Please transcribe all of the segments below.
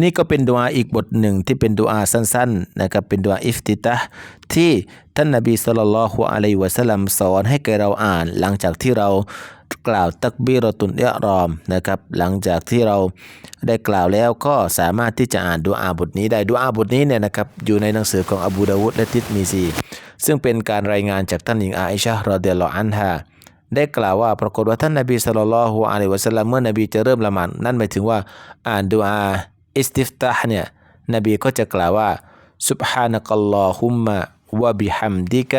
นี่ก็เป็นดุอาอีกบทหนึ่งที่เป็นดุอาสั้นๆนะครับเป็นดุอาอิฟติตะที่ท่านนบีสุลต่านละฮ์อะลัยวะสลัมสอนให้แกเราอ่าน หลังจากที่เรากล่าวตักบีรอตุนอิรอมนะครับหลังจากที่เราได้กล่าวแล้วก็สามารถที่จะอ่านดุอาบทนี้ได้ดุอาบทนี้เนี่ยนะครับอยู่ในหนังสือของอบูดาวุดและทิดมีซีซึ่งเป็นการรายงานจากท่านหญิงอาอิชะห์รอเดลลออันฮาได้กล่าวว่าปรากฏว่าท่านนบีศ็อลลัลลอฮุอะลัยวะสลัมเมื่อนบีจะเริ่มละหมาดนั่นหมายถึงว่าอ่านดุอา อิสติฟตาห์เนี่ยนบีก็จะกล่าวว่า سبحانك اللهم وبحمدك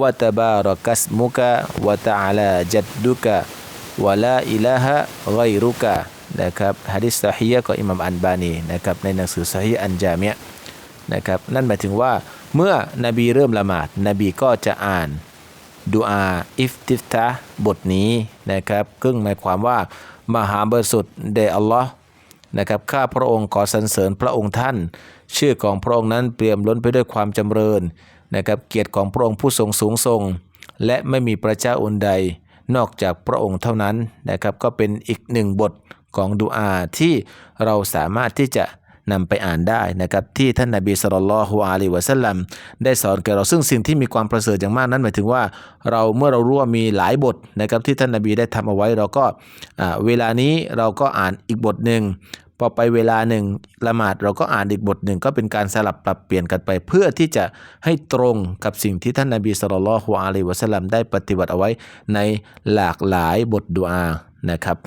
وتبارك اسمك وتعالى جدك ولا إله غيرك นะครับฮะดิษซอฮีฮ์ของอิหมัมอันบานีนะครับในหนังสือซอฮีฮ์อันจามิยะห์นะครับนั่นหมายถึงว่าเมื่อนบีเริ่มละหมาด นบีก็จะอ่าน ดูอาอิฟติฟตะห์บทนี้นะครับซึ่งหมายความว่ามหาบริสุทธิ์เดอัลลอฮ์ นะครับข้าพระองค์ขอสรรเสริญพระองค์ท่าน ชื่อของพระองค์นั้นเปี่ยมล้นไปด้วยความจำเริญนะครับเกียรติของพระองค์ผู้ทรงสูงทรง และไม่มีพระเจ้าอื่นใด นอกจากพระองค์เท่านั้นนะครับก็เป็นอีกหนึ่งบทของดูอาที่เราสามารถที่จะนำไปอ่านได้นะครับที่ท่านนาบีสุลต่านละฮ์อะลัยฮิวะสัลลัมได้สอนแก่เราซึ่งสิ่งที่มีความประเสริฐอย่างมากนั้นหมายถึงว่าเราเมื่อเรารู้ว่ามีหลายบทนะครับที่ท่านนาบีได้ทำเอาไว้เราก็เวลานี้เราก็อ่านอีกบทหนึ่ง พอไปเวลาหนึ่งละหมาดเราก็อ่านอีกบทหนึ่งก็เป็นการสลับปรับเปลี่ยนกันไป เพื่อที่จะให้ตรงกับสิ่งที่ท่านนาบีสุลต่านละฮ์อะลัยวะสัลลัมได้ปฏิบัติเอาไว้ในหลากหลายบทดุอานะครับ